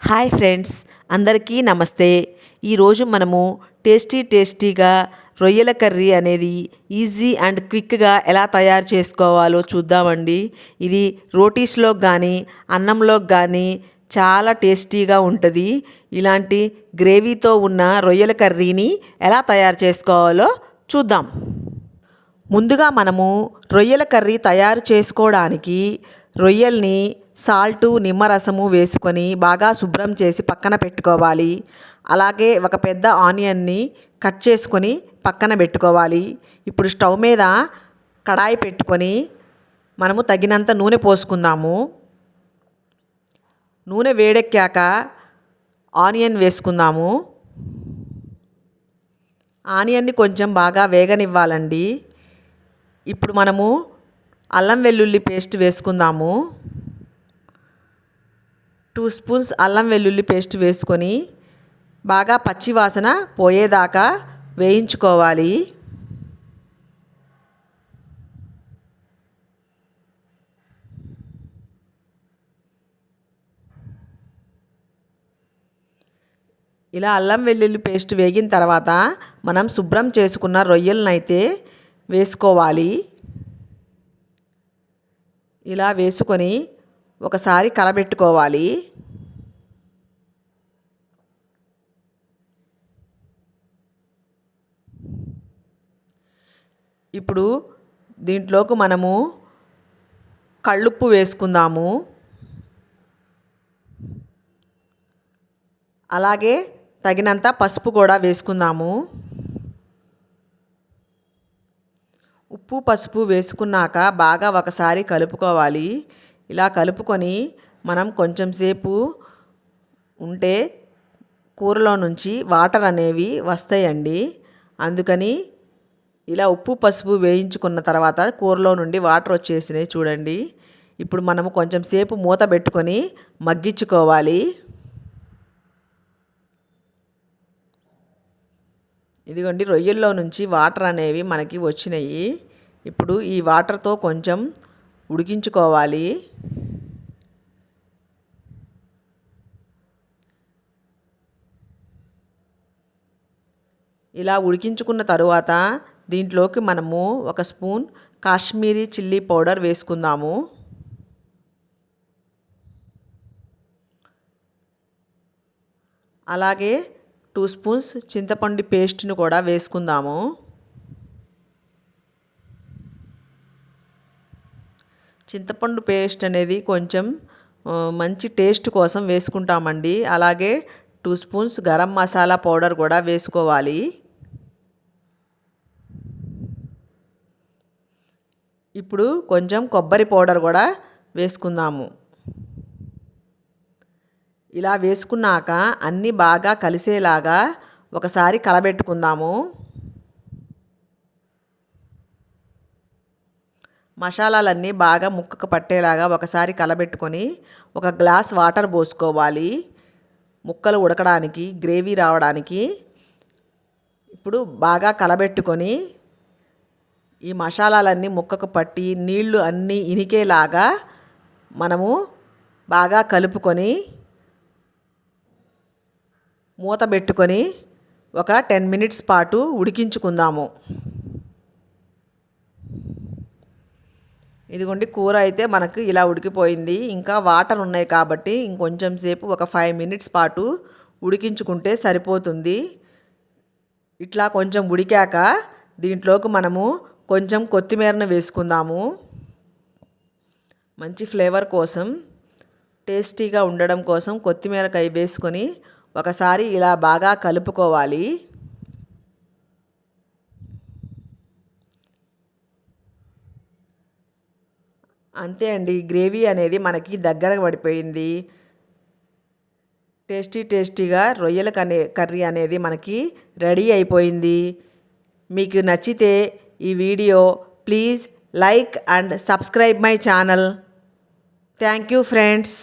Hi friends అందరికీ నమస్తే. ఈరోజు మనము టేస్టీ టేస్టీగా రొయ్యల కర్రీ అనేది ఈజీ అండ్ క్విక్గా ఎలా తయారు చేసుకోవాలో చూద్దామండి. ఇది రోటీస్లో కానీ అన్నంలోకి కానీ చాలా టేస్టీగా ఉంటుంది. ఇలాంటి గ్రేవీతో ఉన్న రొయ్యల కర్రీని ఎలా తయారు చేసుకోవాలో చూద్దాం. ముందుగా మనము రొయ్యల కర్రీ తయారు చేసుకోవడానికి రొయ్యల్ని సాల్టు నిమ్మరసము వేసుకొని బాగా శుభ్రం చేసి పక్కన పెట్టుకోవాలి. అలాగే ఒక పెద్ద ఆనియన్ని కట్ చేసుకొని పక్కన పెట్టుకోవాలి. ఇప్పుడు స్టవ్ మీద కడాయి పెట్టుకొని మనము తగినంత నూనె పోసుకుందాము. నూనె వేడెక్కాక ఆనియన్ వేసుకుందాము. ఆనియన్ని కొంచెం బాగా వేగనివ్వాలండి. ఇప్పుడు మనము అల్లం వెల్లుల్లి పేస్ట్ వేసుకుందాము. టూ స్పూన్స్ అల్లం వెల్లుల్లి పేస్ట్ వేసుకొని బాగా పచ్చి వాసన పోయేదాకా వేయించుకోవాలి. ఇలా అల్లం వెల్లుల్లి పేస్ట్ వేగిన తర్వాత మనం శుభ్రం చేసుకున్న రొయ్యలనైతే వేసుకోవాలి. ఇలా వేసుకొని ఒకసారి కలబెట్టుకోవాలి. ఇప్పుడు దీంట్లోకి మనము కళ్ళుప్పు వేసుకుందాము. అలాగే తగినంత పసుపు కూడా వేసుకుందాము. ఉప్పు పసుపు వేసుకున్నాక బాగా ఒకసారి కలుపుకోవాలి. ఇలా కలుపుకొని మనం కొంచెం సేపు ఉంటే కూరలో నుంచి వాటర్ అనేవి వస్తాయండి. అందుకని ఇలా ఉప్పు పసుపు వేయించుకున్న తర్వాత కూరలో నుండి వాటర్ వచ్చేసినాయి చూడండి. ఇప్పుడు మనము కొంచెం సేపు మూత పెట్టుకొని మగ్గించుకోవాలి. ఇదిగోండి రొయ్యల్లో నుంచి వాటర్ అనేవి మనకి వచ్చినాయి. ఇప్పుడు ఈ వాటర్తో కొంచెం ఉడికించుకోవాలి. ఇలా ఉడికించుకున్న తరువాత దీంట్లోకి మనము ఒక స్పూన్ కాశ్మీరీ చిల్లీ పౌడర్ వేసుకుందాము. అలాగే టూ స్పూన్స్ చింతపండు పేస్ట్ను కూడా వేసుకుందాము. చింతపండు పేస్ట్ అనేది కొంచెం మంచి టేస్ట్ కోసం వేసుకుంటామండి. అలాగే two spoons garam masala powder కూడా వేసుకోవాలి. ఇప్పుడు కొంచెం కొబ్బరి పౌడర్ కూడా వేసుకుందాము. ఇలా వేసుకున్నాక అన్నీ బాగా కలిసేలాగా ఒకసారి కలబెట్టుకుందాము. మసాలాలన్నీ బాగా ముక్కకు పట్టేలాగా ఒకసారి కలబెట్టుకొని ఒక గ్లాస్ వాటర్ పోసుకోవాలి. ముక్కలు ఉడకడానికి గ్రేవీ రావడానికి ఇప్పుడు బాగా కలబెట్టుకొని ఈ మసాలాలన్నీ ముక్కకు పట్టి నీళ్ళు అన్నీ ఇనికేలాగా మనము బాగా కలుపుకొని మూత పెట్టుకొని ఒక టెన్ మినిట్స్ పాటు ఉడికించుకుందాము. ఇదిగోండి కూర అయితే మనకు ఇలా ఉడికిపోయింది. ఇంకా వాటర్ ఉన్నాయి కాబట్టి ఇంకొంచెం సేపు ఒక ఫైవ్ మినిట్స్ పాటు ఉడికించుకుంటే సరిపోతుంది. ఇట్లా కొంచెం ఉడికాక దీంట్లోకి మనము కొంచెం కొత్తిమీరను వేసుకుందాము. మంచి ఫ్లేవర్ కోసం టేస్టీగా ఉండడం కోసం కొత్తిమీర కై వేసుకొని ఒకసారి ఇలా బాగా కలుపుకోవాలి. అంతే అండి. గ్రేవీ అనేది మనకి దగ్గర పడిపోయింది. టేస్టీ టేస్టీగా రొయ్యల కనే కర్రీ అనేది మనకి రెడీ అయిపోయింది. మీకు నచ్చితే ఈ video please like and subscribe my channel. Thank you friends.